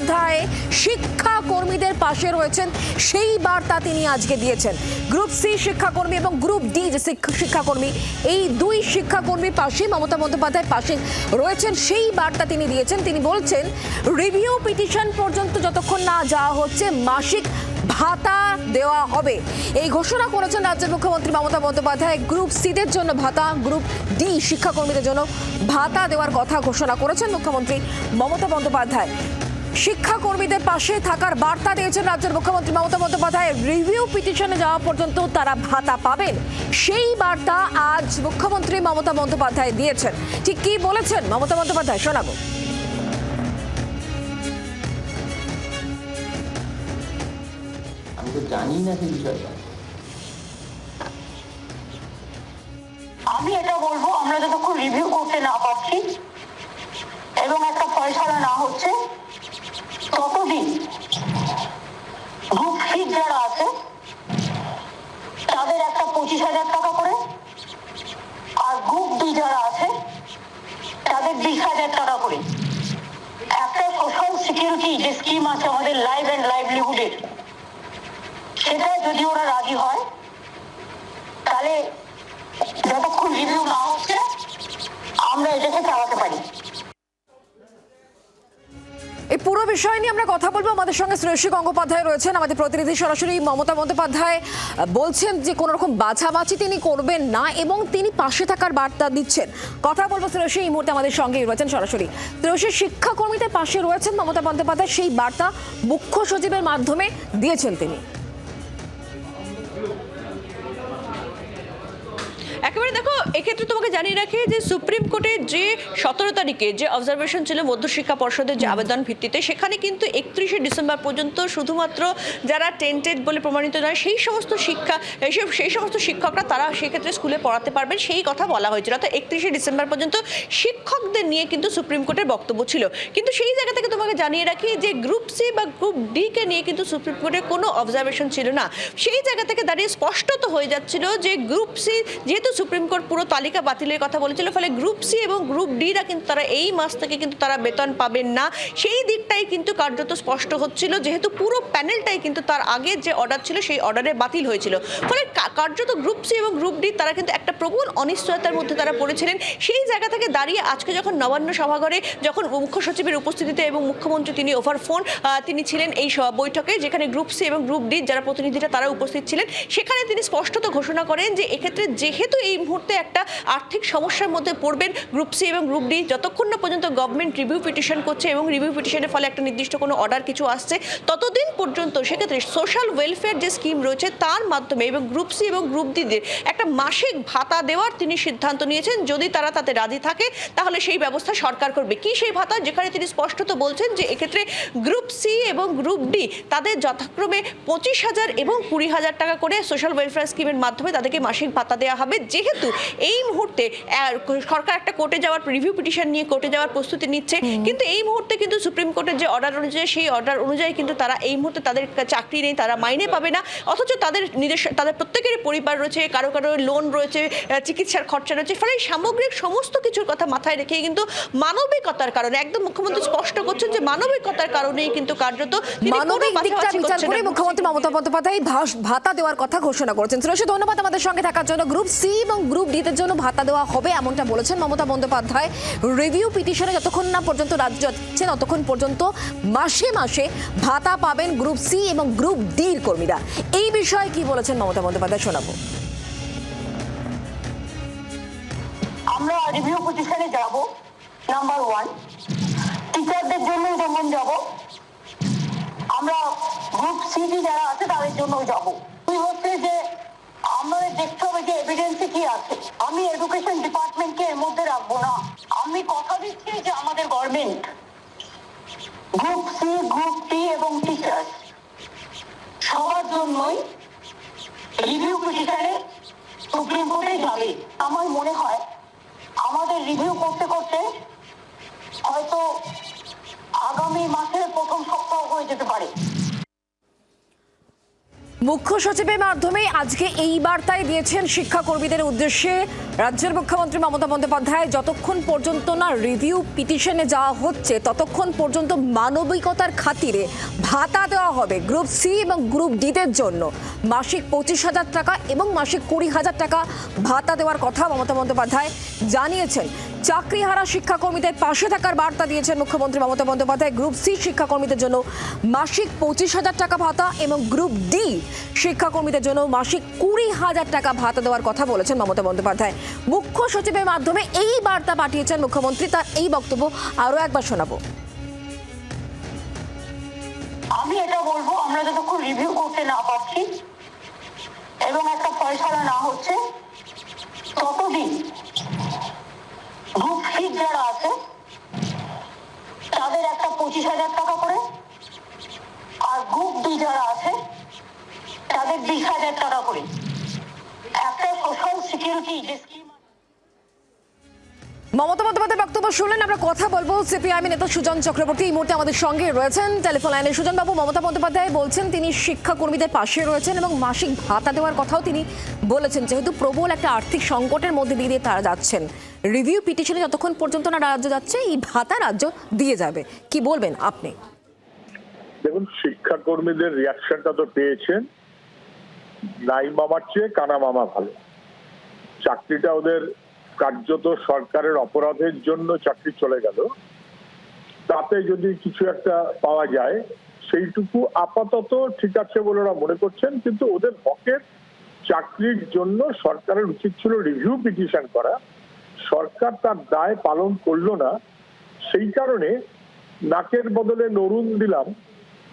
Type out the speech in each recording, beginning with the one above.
বন্দ্যোপাধ্যায় শিক্ষা কর্মীদের পাশে রয়েছেন। সেই বার্তা তিনি আজকে দিয়েছেন। গ্রুপ সি শিক্ষাকর্মী এবং গ্রুপ ডি যে শিক্ষা- শিক্ষাকর্মী, এই দুই শিক্ষাকর্মীর পাশে মমতা বন্দ্যোপাধ্যায় পাশে রয়েছেন। সেই বার্তা তিনি দিয়েছেন। তিনি বলছেন, রিভিউ পিটিশন পর্যন্ত যতক্ষণ না যাওয়া হচ্ছে, মাসিক ভাতা দেওয়া হবে। এই ঘোষণা করেছেন রাজ্যের মুখ্যমন্ত্রী মমতা বন্দ্যোপাধ্যায়। গ্রুপ সিদের জন্য ভাতা, গ্রুপ ডি শিক্ষাকর্মীদের জন্য ভাতা দেওয়ার কথা ঘোষণা করেছেন মুখ্যমন্ত্রী মমতা বন্দ্যোপাধ্যায়। শিক্ষাকর্মীদের পাশে থাকার বার্তা দিয়েছেন রাজ্যের মুখ্যমন্ত্রী মমতা বন্দ্যোপাধ্যায়। রিভিউ পিটিশনে যাওয়া পর্যন্ত তারা ভাতা পাবেন। সেই বার্তা আজ মুখ্যমন্ত্রী মমতা বন্দ্যোপাধ্যায় দিয়েছেন। ঠিক কি বলেছেন মমতা বন্দ্যোপাধ্যায়? শোনাবো। আমি তো জানি না সেই বিষয়টা। আমি এটা বলব আমরা যতক্ষণ রিভিউ করতে না পারছি এবং একটা ফয়সালা না হচ্ছে ততদিন গ্রুপ সিট যারা আছে, তাদের একটা পঁচিশ হাজার টাকা করে, আর গ্রুপ ডি যারা আছে, তাদের বিশ হাজার টাকা করে। একটা সোশ্যাল সিকিউরিটি যে স্কিম আছে আমাদের লাইফ অ্যান্ড লাইভলিহুডের সেটা যদি ওরা রাজি হয়, তাহলে যতক্ষণ রিভিউ না হচ্ছে, আমরা এটাকে চালাতে পারি। পুরো বিষয় নিয়ে আমরা কথা বলব। আমাদের সঙ্গে শ্রেয়সী গঙ্গোপাধ্যায় রয়েছেন, আমাদের প্রতিনিধি সরাসরি মমতা বন্দ্যোপাধ্যায়। বলছেন যে কোনো রকম বাছাবাছি তিনি করবেন না এবং তিনি পাশে থাকার বার্তা দিচ্ছেন। কথা বলব শ্রেয়সী, এই মুহূর্তে আমাদের সঙ্গেই রয়েছেন সরাসরি। শ্রেয়সী, শিক্ষাকর্মীদের পাশে রয়েছেন মমতা বন্দ্যোপাধ্যায়, সেই বার্তা মুখ্য সচিবের মাধ্যমে দিয়েছেন তিনি। একেবারে দেখো এক্ষেত্রে তোমাকে জানিয়ে রাখি যে সুপ্রিম কোর্টের যে সতেরো তারিখে যে অবজারভেশন ছিল মধ্যশিক্ষা পর্ষদের যে আবেদন ভিত্তিতে সেখানে কিন্তু একত্রিশে ডিসেম্বর পর্যন্ত শুধুমাত্র যারা টেন্টেড বলে প্রমাণিত নয় সেই সমস্ত শিক্ষা সেই সেই সমস্ত শিক্ষকরা তারা সেক্ষেত্রে স্কুলে পড়াতে পারবেন। সেই কথা বলা হয়েছিল। অর্থাৎ একত্রিশে ডিসেম্বর পর্যন্ত শিক্ষকদের নিয়ে কিন্তু সুপ্রিম কোর্টের বক্তব্য ছিল। কিন্তু সেই জায়গা থেকে তোমাকে জানিয়ে রাখি যে গ্রুপ সি বা গ্রুপ ডি কে নিয়ে কিন্তু সুপ্রিম কোর্টের কোনো অবজারভেশন ছিল না। সেই জায়গা থেকে দাঁড়িয়ে স্পষ্টত হয়ে যাচ্ছিল যে গ্রুপ সি যেহেতু সুপ্রিম কোর্ট পুরো তালিকা বাতিলের কথা বলেছিল, ফলে গ্রুপ সি এবং গ্রুপ ডিরা কিন্তু তারা এই মাস থেকে কিন্তু তারা বেতন পাবেন না। সেই দিকটাই কিন্তু কার্যত স্পষ্ট হচ্ছিল, যেহেতু পুরো প্যানেলটাই কিন্তু তার আগে যে অর্ডার ছিল, সেই অর্ডারে বাতিল হয়েছিল। ফলে কার্যত গ্রুপ সি এবং গ্রুপ ডি তারা কিন্তু একটা প্রবল অনিশ্চয়তার মধ্যে তারা পড়েছিলেন। সেই জায়গা থেকে দাঁড়িয়ে আজকে যখন নবান্ন সভাঘরে যখন মুখ্য সচিবের উপস্থিতিতে এবং মুখ্যমন্ত্রী তিনি ওভার ফোন তিনি ছিলেন এই বৈঠকে, যেখানে গ্রুপ সি এবং গ্রুপ ডি যারা প্রতিনিধিরা তারা উপস্থিত ছিলেন, সেখানে তিনি স্পষ্টত ঘোষণা করেন যে এক্ষেত্রে যেহেতু এই মুহূর্তে একটা আর্থিক সমস্যার মধ্যে পড়বেন গ্রুপ সি এবং গ্রুপ ডি। যতক্ষণ না পর্যন্ত গভর্নমেন্ট রিভিউ পিটিশন করছে এবং রিভিউ পিটিশনের ফলে একটা নির্দিষ্ট কোনো অর্ডার কিছু আসছে, ততদিন পর্যন্ত সেক্ষেত্রে সোশ্যাল ওয়েলফেয়ার যে স্কিম রয়েছে তার মাধ্যমে এবং গ্রুপ সি এবং গ্রুপ ডিদের একটা মাসিক ভাতা দেওয়ার তিনি সিদ্ধান্ত নিয়েছেন। যদি তারা তাতে রাজি থাকে, তাহলে সেই ব্যবস্থা সরকার করবে। কি সেই ভাতা? যেখানে তিনি স্পষ্টত বলছেন যে এক্ষেত্রে গ্রুপ সি এবং গ্রুপ ডি তাদের যথাক্রমে পঁচিশ হাজার এবং কুড়ি হাজার টাকা করে সোশ্যাল ওয়েলফেয়ার স্কিমের মাধ্যমে তাদেরকে মাসিক ভাতা দেওয়া হবে। যেহেতু এই মুহূর্তে সরকার একটা কোর্টে যাওয়ার রিভিউ পিটিশন নিয়ে কোর্টে যাওয়ার প্রস্তুতি নিচ্ছে। কিন্তু এই মুহূর্তে কিন্তু সুপ্রিম কোর্টের যে অর্ডার অনুযায়ী সেই অর্ডার অনুযায়ী কিন্তু তারা এই মুহূর্তে তাদের চাকরি নেই তারা মাইনে পাবে না। অথচ তাদের নিজস্ব তাদের প্রত্যেকেরই পরিবার রয়েছে কারও কারও লোন রয়েছে চিকিৎসার খরচা রয়েছে। ফলে সামগ্রিক সমস্ত কিছুর কথা মাথায় রেখে কিন্তু মানবিকতার কারণে একদম মুখ্যমন্ত্রী স্পষ্ট করছেন যে মানবিকতার কারণেই কিন্তু কার্যত তিনি মানবিক দিকটা বিচার করে মুখ্যমন্ত্রী মমতা বন্দ্যোপাধ্যায় ভাতা দেওয়ার কথা ঘোষণা করেছেন। শ্রেয়সী ধন্যবাদ আমাদের সঙ্গে থাকার জন্য। গ্রুপ সি এবং গ্রুপ ডিতে জন্য ভাতা দেওয়া হবে এমনটা বলেছেন মমতা বন্দ্যোপাধ্যায়। রিভিউ পিটিশনে যতক্ষণ না পর্যন্ত রাজ্য যাচ্ছে ততক্ষণ পর্যন্ত মাসে মাসে ভাতা পাবেন গ্রুপ সি এবং গ্রুপ ডির কর্মীরা। এই বিষয়ে কি বলেছেন মমতা বন্দ্যোপাধ্যায় শোনাবো। আমরা রিভিউ পজিশনে যাব, নাম্বার ওয়ান। টিচারদের জন্য যেমন যাব, আমরা গ্রুপ সিটি যারা আছে তাদের জন্য যাব। তুই হচ্ছে যে আমাদের দেখতে এভিডেন্সে কি আছে। আমি এডুকেশন ডিপার্টমেন্টকে এর মধ্যে রাখব না। আমি কথা দিচ্ছি যে আমাদের government group C group D এবং টিচার সবার জন্যই রিভিউ পিটিশনে সুপ্রিম কোর্টে যাবে। আমার মনে হয় আমাদের রিভিউ করতে করতে হয়তো আগামী মাসের প্রথম সপ্তাহ হয়ে যেতে পারে। মুখ্য সচিবের মাধ্যমে আজকে এই বার্তায় দিয়েছেন শিক্ষাকর্মীদের উদ্দেশ্যে রাজ্যের মুখ্যমন্ত্রী মমতা বন্দ্যোপাধ্যায়, যতক্ষণ পর্যন্ত না রিভিউ পিটিশনে যাওয়া হচ্ছে, ততক্ষণ পর্যন্ত মানবিকতার খাতিরে ভাতা দেওয়া হবে গ্রুপ সি এবং গ্রুপ ডিদের জন্য। মাসিক পঁচিশ হাজার টাকা এবং মাসিক কুড়ি হাজার টাকা ভাতা দেওয়ার কথা মমতা বন্দ্যোপাধ্যায় জানিয়েছেন। চাকরিহারা শিক্ষাকর্মীদের পাশে থাকার বার্তা দিয়েছেন মুখ্যমন্ত্রী মমতা বন্দ্যোপাধ্যায়। গ্রুপ সি শিক্ষাকর্মীদের জন্য মাসিক পঁচিশ হাজার টাকা ভাতা এবং গ্রুপ ডি শিক্ষাকর্মীদের জন্য মাসিক কুড়ি হাজার টাকা ভাতা দেওয়ার কথা বলেছেন মমতা বন্দ্যোপাধ্যায়। মুখ্য সচিবের মাধ্যমে এই বার্তা পাঠিয়েছেন মুখ্যমন্ত্রী। তার এই বক্তব্য আরও একবার শোনাবো। আমি এটা বলব, আমরা যতক্ষণ রিভিউ করতে না পারছি এবং একটা ফয়সালা না হচ্ছে, ততদিন গ্রুপ সি যারা আছে, তাদের একটা পঁচিশ হাজার টাকা করে। আর গ্রুপ ডি যারা আছে, তাদের বিশ হাজার টাকা করে। একটা সোশ্যাল সিকিউরিটি মমতা বন্দ্যোপাধ্যায়ের বক্তব্য শুনলেন, আমরা কথা বলব। সিপিআইএম নেতা সুজন চক্রবর্তী এই মুহূর্তে আমাদের সঙ্গে রয়েছেন। টেলিফোন লাইনে সুজন বাবু মমতা বন্দ্যোপাধ্যায় বলছেন, তিনি শিক্ষাকর্মীদের পাশে রয়েছেন এবং মাসিক ভাতা দেওয়ার কথাও তিনি বলেছেন। যেহেতু প্রবল একটা আর্থিক সংকটের মধ্যে দিয়ে দিয়ে তারা যাচ্ছেন। রিভিউ পিটিশনে যতক্ষণ পর্যন্ত না রাজ্য যাচ্ছে, এই ভাতা রাজ্য দিয়ে যাবে। কি বলবেন আপনি? দেখুন, শিক্ষাকর্মীদের রিয়াকশনটা তো পেয়েছেন। নাই মামার চেয়ে কানা মামা ভালো। চাকরিটা ওদের কার্যত সরকারের অপরাধের জন্য চাকরি চলে গেল। তাতে যদি কিছু একটা পাওয়া যায়, সেইটুকু আপাতত ঠিক আছে বলে ওরা মনে করছেন, কিন্তু ওদের হকের চাকরির জন্য সরকারের উচিত ছিল রিভিউ পিটিশন করা। সরকার তার দায় পালন করল না। সেই কারণে নাকের বদলে নরুন দিলাম।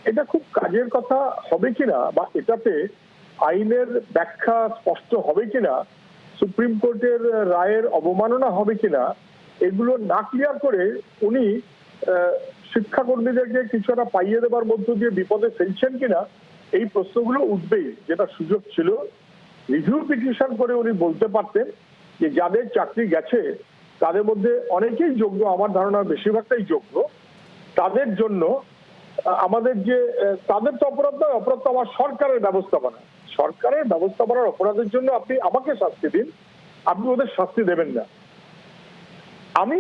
এটা খুব কাজের কথা হবে কিনা বা এটাতে আইনের ব্যাখ্যা স্পষ্ট হবে কিনা সুপ্রিম কোর্টের রায়ের অবমাননা হবে কিনা, এগুলো না ক্লিয়ার করে উনি শিক্ষাকর্মীদেরকে কিছু একটা পাইয়ে দেবার মধ্য দিয়ে বিপদে ফেলছেন কিনা, এই প্রশ্নগুলো উঠবেই, যেটা সুযোগ ছিল। রিভিউ পিটিশন করে উনি বলতে পারতেন যে যাদের চাকরি গেছে, তাদের মধ্যে অনেকেই যোগ্য, আমার ধারণা বেশিরভাগটাই যোগ্য। তাদের জন্য আমাদের যে তাদের তো অপরাধ নয়, অপরাধ তো আমার সরকারের ব্যবস্থাপনা। সরকারের ব্যবস্থাপনার অপরাধের জন্য আপনি আমাকে শাস্তি দিন আপনি ওদের শাস্তি দেবেন না। আমি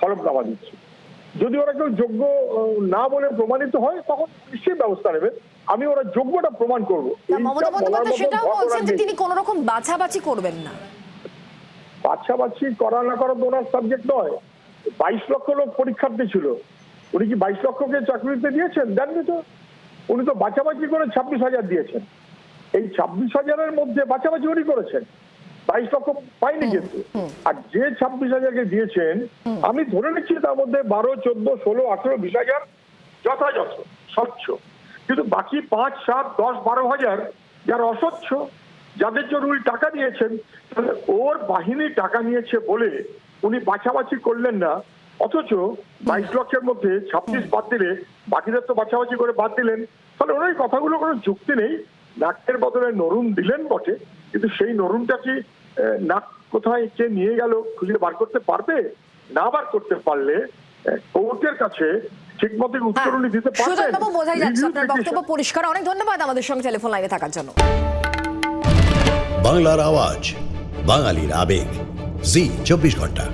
হলফনামা দিচ্ছি। যদি ওরা কেউ যোগ্য না বলে প্রমাণিত হয় তখন নিশ্চয়ই ব্যবস্থা নেবেন। আমি ওরা যোগ্যটা প্রমাণ করব। সেটাও বলছেন যে তিনি কোনো রকম বাছাবাছি করবেন না। বাছাবাছি করা না করা তো ওনার সাবজেক্ট নয়। বাইশ লক্ষ লোক পরীক্ষার্থী ছিল। উনি কি বাইশ লক্ষকে চাকরিতে দিয়েছেন? দেননি তো। উনি তো বাছাবাছি করে ছাব্বিশ হাজার দিয়েছেন। এই ছাব্বিশ হাজারের মধ্যে বাছাবাছি উনি করেছেন। বাইশ লক্ষ পাইনি কিন্তু। আর যে ছাব্বিশ হাজারকে দিয়েছেন আমি ধরে নিচ্ছি তার মধ্যে বারো চোদ্দ ষোলো আঠেরো বিশ হাজার যথাযথ স্বচ্ছ। কিন্তু বাকি পাঁচ সাত দশ বারো হাজার যারা অস্বচ্ছ যাদের জন্য উনি টাকা নিয়েছেন তাহলে ওর বাহিনী টাকা নিয়েছে বলে উনি বাছাবাছি করলেন না। অথচ বাইশ লক্ষের মধ্যে ছাব্বিশ বাদ দিলে বাকিদের তো বাছাবাছি করে বাদ দিলেন। তাহলে ওনার এই কথাগুলো কোনো যুক্তি নেই। নাকের বদলে নরুন দিলেন বটে কিন্তু সেই নরুনটা কি আহ, নাক কোথায় কে নিয়ে গেল খুঁজে বার করতে পারবে? না বার করতে পারলে কোর্টের কাছে ঠিক মতো উত্তর উনি দিতে পারবেন। সুজন বাবু বোঝাই যাচ্ছে আপনার বক্তব্য পরিষ্কার। অনেক ধন্যবাদ আমাদের সঙ্গে টেলিফোন লাইনে থাকার জন্য। বাংলার আওয়াজ বাঙালির আবেগ। জি চব্বিশ ঘণ্টা।